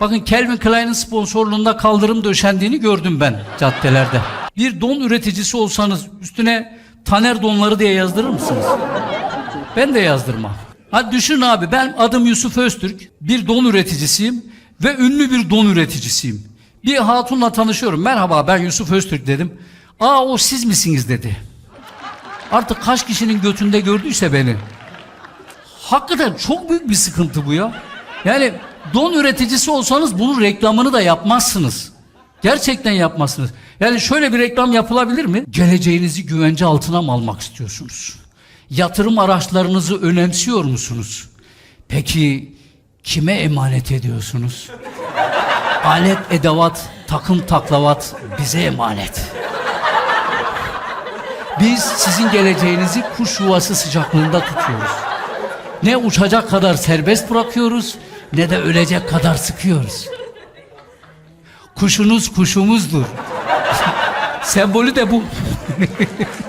Bakın Calvin Klein'in sponsorluğunda kaldırım döşendiğini gördüm ben caddelerde. Bir don üreticisi olsanız üstüne Taner donları diye yazdırır mısınız? Ben de yazdırmam. Hadi düşün abi ben adım Yusuf Öztürk. Bir don üreticisiyim ve ünlü bir don üreticisiyim. Bir hatunla tanışıyorum. Merhaba ben Yusuf Öztürk dedim. Aa o siz misiniz dedi. Artık kaç kişinin götünde gördüyse beni. Hakikaten çok büyük bir sıkıntı bu ya. Yani don üreticisi olsanız bunun reklamını da yapmazsınız. Gerçekten yapmazsınız. Yani şöyle bir reklam yapılabilir mi? Geleceğinizi güvence altına mı almak istiyorsunuz? Yatırım araçlarınızı önemsiyor musunuz? Peki kime emanet ediyorsunuz? Alet, edevat, takım taklavat bize emanet. Biz sizin geleceğinizi kuş yuvası sıcaklığında tutuyoruz. Ne uçacak kadar serbest bırakıyoruz ne de ölecek kadar sıkıyoruz. Kuşunuz kuşumuzdur. Sembolü de bu.